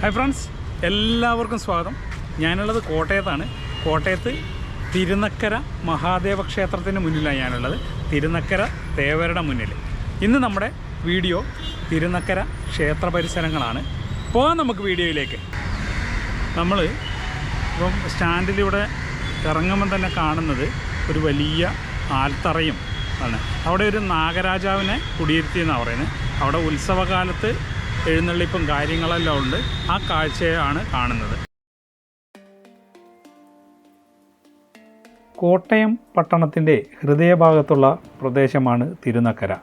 Hi friends എല്ലാവർക്കും സ്വാഗതം. ഞാനുള്ളത് കോട്ടയത്താണ്. കോട്ടയത്ത് തിരുനക്കര മഹാദേവ ക്ഷേത്രത്തിന് മുന്നിലാണ് ഞാനുള്ളത്. തിരുനക്കര ദേവരുടെ മുന്നിൽ. ഇന്ന് നമ്മുടെ വീഡിയോ തിരുനക്കര ക്ഷേത്ര പരിസരങ്ങളാണ്. പോകാം നമുക്ക് വീഡിയോയിലേക്ക്. നമ്മൾ ഇപ്പം സ്റ്റാൻഡിലൂടെ ഇറങ്ങുമ്പോൾ തന്നെ കാണുന്നത് ഒരു വലിയ ആൽത്തറയും ആണ്. അവിടെ ഒരു നാഗരാജാവിനെ കുടിയിരുത്തിയെന്നാണ് പറയുന്നത്. അവിടെ ഉത്സവകാലത്ത് എഴുന്നള്ളിപ്പും കാര്യങ്ങളെല്ലാം ഉണ്ട്. ആ കാഴ്ചയാണ് കാണുന്നത്. കോട്ടയം പട്ടണത്തിന്റെ ഹൃദയഭാഗത്തുള്ള പ്രദേശമാണ് തിരുനക്കര.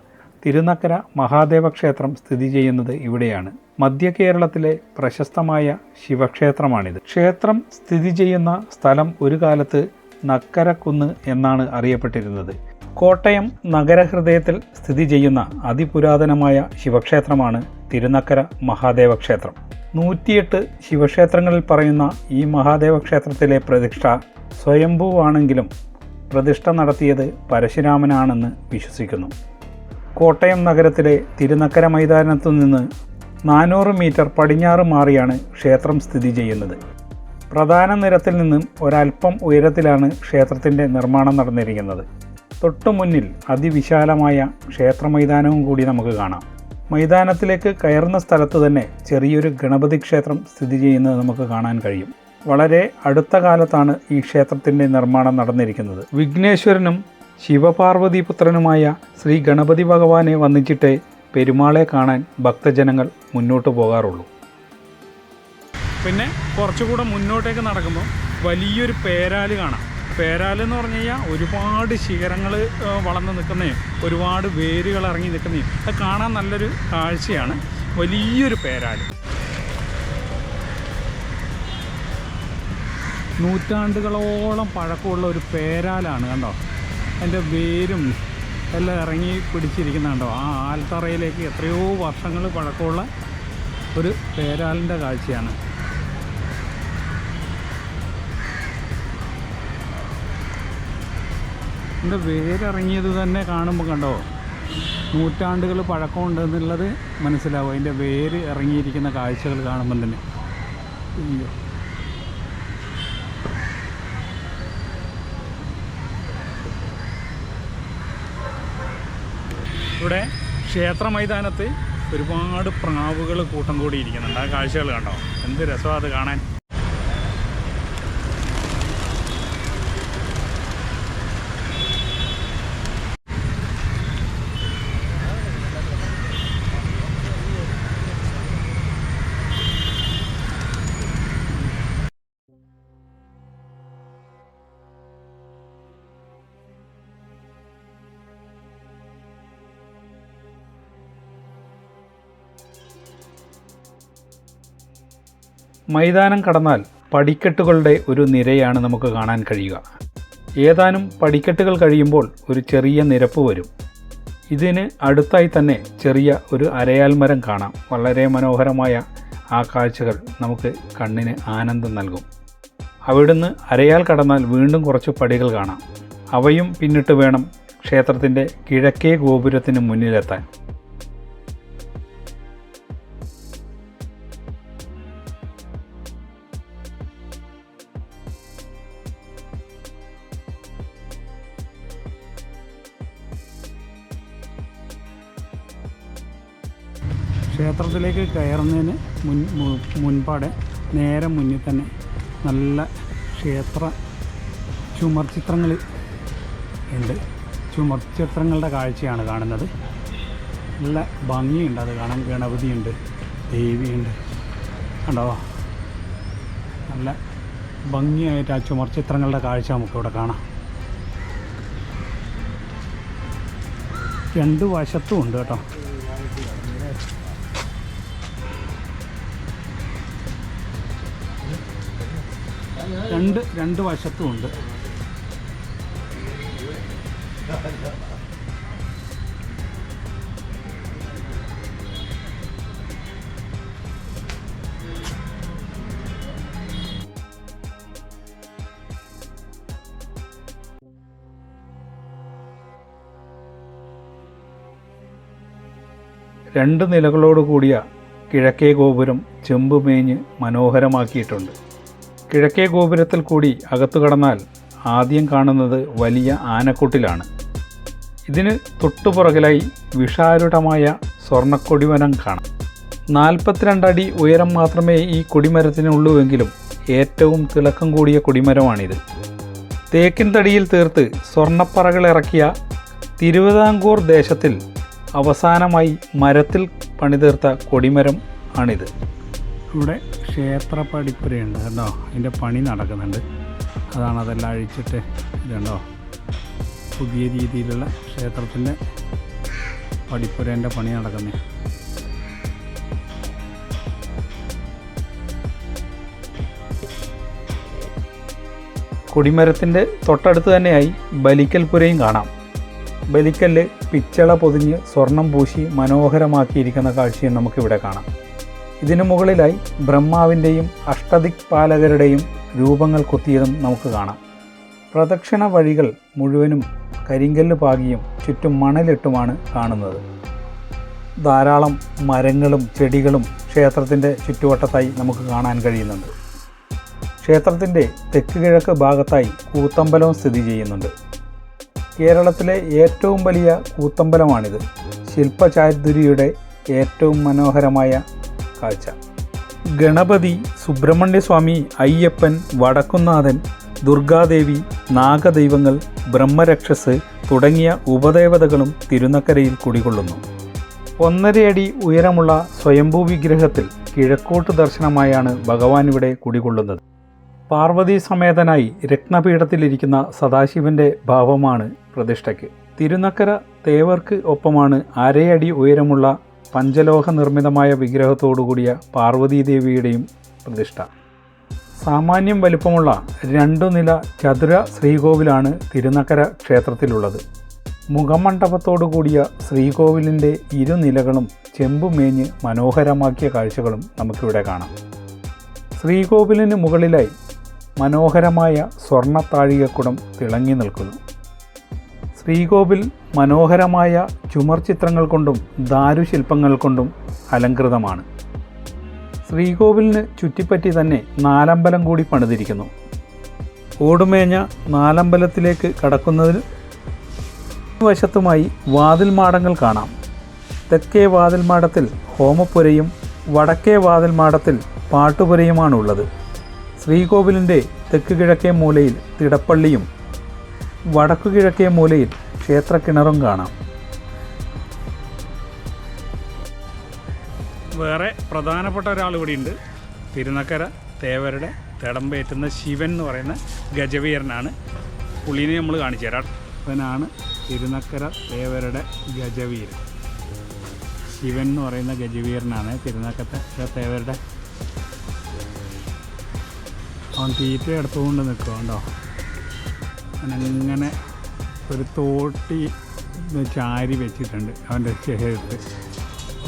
തിരുനക്കര മഹാദേവ ക്ഷേത്രം സ്ഥിതി ചെയ്യുന്നത് ഇവിടെയാണ്. മധ്യ കേരളത്തിലെ പ്രശസ്തമായ ശിവക്ഷേത്രമാണിത്. ക്ഷേത്രം സ്ഥിതി ചെയ്യുന്ന സ്ഥലം ഒരു കാലത്ത് നക്കരക്കുന്ന് എന്നാണ് അറിയപ്പെട്ടിരുന്നത്. കോട്ടയം നഗരഹൃദയത്തിൽ സ്ഥിതി ചെയ്യുന്ന അതിപുരാതനമായ ശിവക്ഷേത്രമാണ് തിരുനക്കര മഹാദേവ ക്ഷേത്രം നൂറ്റിയെട്ട് ശിവക്ഷേത്രങ്ങളിൽ പറയുന്ന ഈ മഹാദേവ ക്ഷേത്രത്തിലെ പ്രതിഷ്ഠ സ്വയംഭൂവാണെങ്കിലും പ്രതിഷ്ഠ നടത്തിയത് പരശുരാമനാണെന്ന് വിശ്വസിക്കുന്നു. കോട്ടയം നഗരത്തിലെ തിരുനക്കര മൈതാനത്തു നിന്ന് നാനൂറ് മീറ്റർ പടിഞ്ഞാറ് മാറിയാണ് ക്ഷേത്രം സ്ഥിതി ചെയ്യുന്നത്. പ്രധാന നിരത്തിൽ നിന്നും ഒരൽപ്പം ഉയരത്തിലാണ് ക്ഷേത്രത്തിന്റെ നിർമ്മാണം നടന്നിരിക്കുന്നത്. തൊട്ടു മുന്നിൽ അതിവിശാലമായ ക്ഷേത്ര മൈതാനവും കൂടി നമുക്ക് കാണാം. മൈതാനത്തിലേക്ക് കയറുന്ന സ്ഥലത്ത് തന്നെ ചെറിയൊരു ഗണപതി ക്ഷേത്രം സ്ഥിതി ചെയ്യുന്നത് നമുക്ക് കാണാൻ കഴിയും. വളരെ അടുത്ത കാലത്താണ് ഈ ക്ഷേത്രത്തിന്റെ നിർമ്മാണം നടന്നിരിക്കുന്നത്. വിഘ്നേശ്വരനും ശിവപാർവതി പുത്രനുമായ ശ്രീ ഗണപതി ഭഗവാനെ വന്നിച്ചിട്ടേ പെരുമാളെ കാണാൻ ഭക്തജനങ്ങൾ മുന്നോട്ട് പോകാറുള്ളൂ. പിന്നെ കുറച്ചുകൂടെ മുന്നോട്ടേക്ക് നടക്കുമ്പോൾ വലിയൊരു പേരാൽ കാണാം. പേരാൽ എന്ന് പറഞ്ഞു കഴിഞ്ഞാൽ ഒരുപാട് ശിഖരങ്ങൾ വളർന്ന് നിൽക്കുന്നതും ഒരുപാട് വേരുകൾ ഇറങ്ങി നിൽക്കുന്നതും അത് കാണാൻ നല്ലൊരു കാഴ്ചയാണ്. വലിയൊരു പേരാൽ. നൂറ്റാണ്ടുകളോളം പഴക്കമുള്ള ഒരു പേരാലാണ് കണ്ടോ? അതിന്റെ വേരും എല്ലാം ഇറങ്ങി പിടിച്ചിരിക്കുന്ന കണ്ടോ? ആ ആൽത്തറയിലേക്ക് എത്രയോ വർഷങ്ങൾ പഴക്കമുള്ള ഒരു പേരാലിന്റെ കാഴ്ചയാണ്. ഇതിന്റെ വേരിറങ്ങിയത് തന്നെ കാണുമ്പോൾ കണ്ടോ? നൂറ്റാണ്ടുകൾ പഴക്കമുണ്ടെന്നുള്ളത് മനസ്സിലാവും. അതിന്റെ വേര് ഇറങ്ങിയിരിക്കുന്ന കാഴ്ചകൾ കാണുമ്പം തന്നെ. ഇവിടെ ക്ഷേത്ര മൈതാനത്ത് ഒരുപാട് പ്രാവുകൾ കൂട്ടം കൂടിയിരിക്കുന്നുണ്ട്. ആ കാഴ്ചകൾ കണ്ടോ? എന്ത് രസമാണ് അത് കാണാൻ. മൈതാനം കടന്നാൽ പടിക്കെട്ടുകളുടെ ഒരു നിരയാണ് നമുക്ക് കാണാൻ കഴിയുക. ഏതാനും പടിക്കെട്ടുകൾ കഴിയുമ്പോൾ ഒരു ചെറിയ നിരപ്പ് വരും. ഇതിന് അടുത്തായി തന്നെ ചെറിയ ഒരു അരയാൽ മരം കാണാം. വളരെ മനോഹരമായ ആ കാഴ്ചകൾ നമുക്ക് കണ്ണിന് ആനന്ദം നൽകും. അവിടുന്ന് അരയാൽ കടന്നാൽ വീണ്ടും കുറച്ച് പടികൾ കാണാം. അവയും പിന്നിട്ട് വേണം ക്ഷേത്രത്തിന്റെ കിഴക്കേ ഗോപുരത്തിന് മുന്നിലെത്താൻ. ക്ഷേത്രത്തിലേക്ക് കയറുന്നതിന് മുൻ മുൻപാടെ നേരെ മുന്നിൽ തന്നെ നല്ല ക്ഷേത്ര ചുമർ ചിത്രങ്ങൾ ഉണ്ട്. ചുമർ ചിത്രങ്ങളുടെ കാഴ്ചയാണ് കാണുന്നത്. നല്ല ഭംഗിയുണ്ട് അത് കാണാൻ. ഗണപതിയുണ്ട് ദേവിയുണ്ട്. കണ്ടോ? നല്ല ഭംഗിയായിട്ട് ആ ചുമർ ചിത്രങ്ങളുടെ കാഴ്ച നമുക്കിവിടെ കാണാം. രണ്ട് വശത്തും ഉണ്ട് കേട്ടോ. രണ്ട് രണ്ട് വശത്തും ഉണ്ട്. രണ്ട് നിലകളോട് കൂടിയ കിഴക്കേ ഗോപുരം ചെമ്പ് മേഞ്ഞ് മനോഹരമാക്കിയിട്ടുണ്ട്. കിഴക്കേ ഗോപുരത്തിൽ കൂടി അകത്തു കടന്നാൽ ആദ്യം കാണുന്നത് വലിയ ആനക്കൊട്ടിലാണ്. ഇതിന് തൊട്ടുപുറകിലായി വിഷാരുടമായ സ്വർണക്കൊടിമരം കാണാം. നാൽപ്പത്തിരണ്ടടി ഉയരം മാത്രമേ ഈ കൊടിമരത്തിനുള്ളൂവെങ്കിലും ഏറ്റവും തിളക്കം കൂടിയ കൊടിമരമാണിത്. തേക്കിൻ തടിയിൽ തീർത്ത് സ്വർണപ്പറകൾ ഇറക്കിയ തിരുവിതാംകൂർ ദേശത്തിൽ അവസാനമായി മരത്തിൽ പണിതീർത്ത കൊടിമരം ആണിത്. ഇവിടെ ക്ഷേത്ര പടിപ്പുരയുണ്ട് കണ്ടോ അതിന്റെ പണി നടക്കുന്നുണ്ട്. അതാണ് അതെല്ലാം അഴിച്ചിട്ട് ഇതുണ്ടോ. പുതിയ രീതിയിലുള്ള ക്ഷേത്രത്തിന്റെ പടിപ്പുരേന്റെ പണി നടക്കുന്നത് കൊടിമരത്തിന്റെ തൊട്ടടുത്ത് തന്നെയായി ബലിക്കൽ പുരയും കാണാം. ബലിക്കല്ല് പിച്ചള പൊതിഞ്ഞ് സ്വർണം പൂശി മനോഹരമാക്കിയിരിക്കുന്ന കാഴ്ചയും നമുക്കിവിടെ കാണാം. ഇതിനു മുകളിലായി ബ്രഹ്മാവിന്റെയും അഷ്ടദിക് പാലകരുടെയും രൂപങ്ങൾ കൊത്തിയതും നമുക്ക് കാണാം. പ്രദക്ഷിണ വഴികൾ മുഴുവനും കരിങ്കല്ല് പാകിയും ചുറ്റും മണലിട്ടുമാണ് കാണുന്നത്. ധാരാളം മരങ്ങളും ചെടികളും ക്ഷേത്രത്തിന്റെ ചുറ്റുവട്ടത്തായി നമുക്ക് കാണാൻ കഴിയുന്നുണ്ട്. ക്ഷേത്രത്തിന്റെ തെക്ക് കിഴക്ക് ഭാഗത്തായി കൂത്തമ്പലവും സ്ഥിതി ചെയ്യുന്നുണ്ട്. കേരളത്തിലെ ഏറ്റവും വലിയ കൂത്തമ്പലമാണിത്. ശില്പചാരിതുരിയുടെ ഏറ്റവും മനോഹരമായ കാഴ്ച. ഗണപതി സുബ്രഹ്മണ്യസ്വാമി അയ്യപ്പൻ വടക്കുന്നാഥൻ ദുർഗാദേവി നാഗദൈവങ്ങൾ ബ്രഹ്മരക്ഷസ് തുടങ്ങിയ ഉപദേവതകളും തിരുനക്കരയിൽ കുടികൊള്ളുന്നു. ഒന്നരയടി ഉയരമുള്ള സ്വയംഭൂ വിഗ്രഹത്തിൽ കിഴക്കോട്ട് ദർശനമായാണ് ഭഗവാൻ ഇവിടെ കുടികൊള്ളുന്നത്. പാർവതി സമേതനായി രത്നപീഠത്തിലിരിക്കുന്ന സദാശിവന്റെ ഭാവമാണ് പ്രതിഷ്ഠയ്ക്ക്. തിരുനക്കര തേവർക്ക് ഒപ്പമാണ് അരയടി ഉയരമുള്ള പഞ്ചലോഹ നിർമ്മിതമായ വിഗ്രഹത്തോടുകൂടിയ പാർവതീദേവിയുടെയും പ്രതിഷ്ഠ. സാമാന്യം വലിപ്പമുള്ള രണ്ടു നില ചതുര ശ്രീകോവിലാണ് തിരുനക്കര ക്ഷേത്രത്തിലുള്ളത്. മുഖമണ്ഡപത്തോടു കൂടിയ ശ്രീകോവിലിന്റെ ഇരുനിലകളും ചെമ്പുമേഞ്ഞ് മനോഹരമാക്കിയ കാഴ്ചകളും നമുക്കിവിടെ കാണാം. ശ്രീകോവിലിന് മുകളിലായി മനോഹരമായ സ്വർണത്താഴികക്കുടം തിളങ്ങി നിൽക്കുന്നു. ശ്രീകോവിൽ മനോഹരമായ ചുമർ ചിത്രങ്ങൾ കൊണ്ടും ദാരുശില്പങ്ങൾ കൊണ്ടും അലങ്കൃതമാണ് ശ്രീകോവിലിന് ചുറ്റിപ്പറ്റി തന്നെ നാലമ്പലം കൂടി പണിതിരിക്കുന്നു. ഓടുമേഞ്ഞ നാലമ്പലത്തിലേക്ക് കടക്കുന്നതിൽ വശത്തുമായി വാതിൽമാടങ്ങൾ കാണാം. തെക്കേ വാതിൽമാടത്തിൽ ഹോമപ്പുരയും വടക്കേ വാതിൽമാടത്തിൽ പാട്ടുപുരയുമാണുള്ളത്. ശ്രീകോവിലിന്റെ തെക്ക് കിഴക്കേ മൂലയിൽ തിടപ്പള്ളിയും വടക്കു കിഴക്കേ മൂലയിൽ ക്ഷേത്രക്കിണറും കാണാം. വേറെ പ്രധാനപ്പെട്ട ഒരാൾ ഇവിടെ ഉണ്ട്. തിരുനക്കര തേവരുടെ തിടമ്പേറ്റുന്ന ശിവൻ എന്ന് പറയുന്ന ഗജവീരനാണ്. പുള്ളിനെ നമ്മൾ കാണിച്ചു തരാം. ഇവനാണ് തിരുനക്കര തേവരുടെ ഗജവീരൻ. ശിവൻ എന്ന് പറയുന്ന ഗജവീരനാണ് തിരുനക്കര തേവരുടെ. അവൻ തീറ്റ എടുത്തുകൊണ്ട് നിൽക്കുക അവനങ്ങനെ ഒരു തോട്ടി ചാരി വെച്ചിട്ടുണ്ട് അവന്റെ ശരീരത്ത്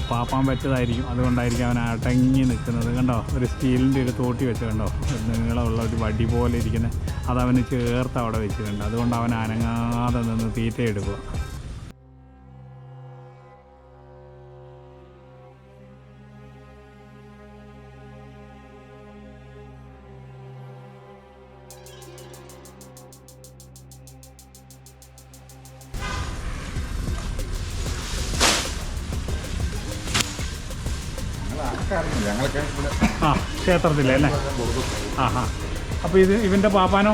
പാപ്പാൻ വെച്ചതായിരിക്കും അതുകൊണ്ടായിരിക്കും അവൻ അടങ്ങി നിൽക്കുന്നത്. കണ്ടോ? ഒരു സ്റ്റീലിന്റെ ഒരു തോട്ടി വെച്ച് കണ്ടോ? നീളമുള്ള ഒരു വടി പോലെ ഇരിക്കുന്നത് അതവന് ചേർത്ത് അവിടെ വെച്ചിട്ടുണ്ട്. അതുകൊണ്ട് അവൻ അനങ്ങാതെ നിന്ന് തീറ്റ എടുക്കുക ആ ക്ഷേത്രത്തിലെ അല്ലേ? ആ ഹാ അപ്പോൾ ഇത് ഇവന്റെ പാപ്പാനോ?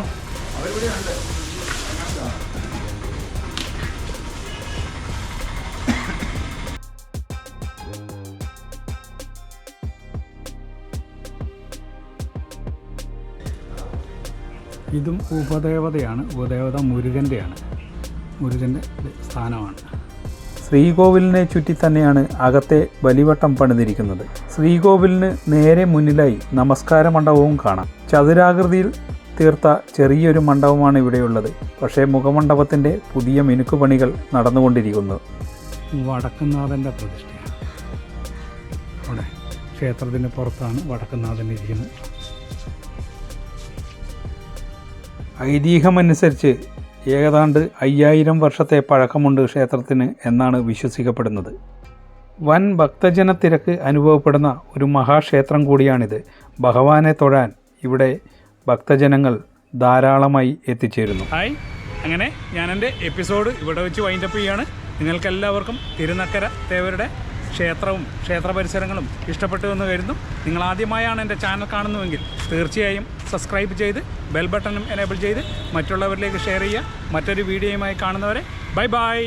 ഇതും ഉപദേവതയാണ്. ഉപദേവത മുരുകന്റെയാണ് മുരുകന്റെ സ്ഥാനമാണ്. ശ്രീകോവിലിനെ ചുറ്റി തന്നെയാണ് അകത്തെ ബലിവട്ടം പണിതിരിക്കുന്നത്. ശ്രീകോവിലിന് നേരെ മുന്നിലായി നമസ്കാര മണ്ഡപവും കാണാം. ചതുരാകൃതിയിൽ തീർത്ത ചെറിയൊരു മണ്ഡപമാണ് ഇവിടെയുള്ളത്. പക്ഷേ മുഖമണ്ഡപത്തിന്റെ പുതിയ മിനുക്കുപണികൾ നടന്നുകൊണ്ടിരിക്കുന്നു. വടക്കുന്നാഥന്റെ പ്രതിഷ്ഠയാണ്. അവിടെ ക്ഷേത്രത്തിന് പുറത്താണ് വടക്കുന്നാഥൻ ഇരിക്കുന്നത്. ഐതിഹ്യമനുസരിച്ച് ഏകദാണ്ട് അയ്യായിരം വർഷത്തെ പഴക്കമുണ്ട് ക്ഷേത്രത്തിന് എന്നാണ് വിശ്വസിക്കപ്പെടുന്നത്. വൻ ഭക്തജന തിരക്ക് അനുഭവപ്പെടുന്ന ഒരു മഹാക്ഷേത്രം കൂടിയാണിത്. ഭഗവാനെ തൊഴാൻ ഇവിടെ ഭക്തജനങ്ങൾ ധാരാളമായി എത്തിച്ചേരുന്നു. ഹായ്. അങ്ങനെ ഞാൻ എന്റെ എപ്പിസോഡ് ഇവിടെ വെച്ച് വൈൻഡപ്പ് ചെയ്യാണ് നിങ്ങൾക്കെല്ലാവർക്കും തിരുനക്കര തേവരുടെ ക്ഷേത്രവും ക്ഷേത്ര പരിസരങ്ങളും ഇഷ്ടപ്പെട്ടു എന്ന് കരുതുന്നു. നിങ്ങൾ ആദ്യമായാണ് എന്റെ ചാനൽ കാണുന്നുവെങ്കിൽ തീർച്ചയായും സബ്സ്ക്രൈബ് ചെയ്ത് ബെൽ ബട്ടണും എനേബിൾ ചെയ്ത് മറ്റുള്ളവരിലേക്ക് ഷെയർ ചെയ്യുക. മറ്റൊരു വീഡിയോയുമായി കാണുന്നവരെ ബൈ ബൈ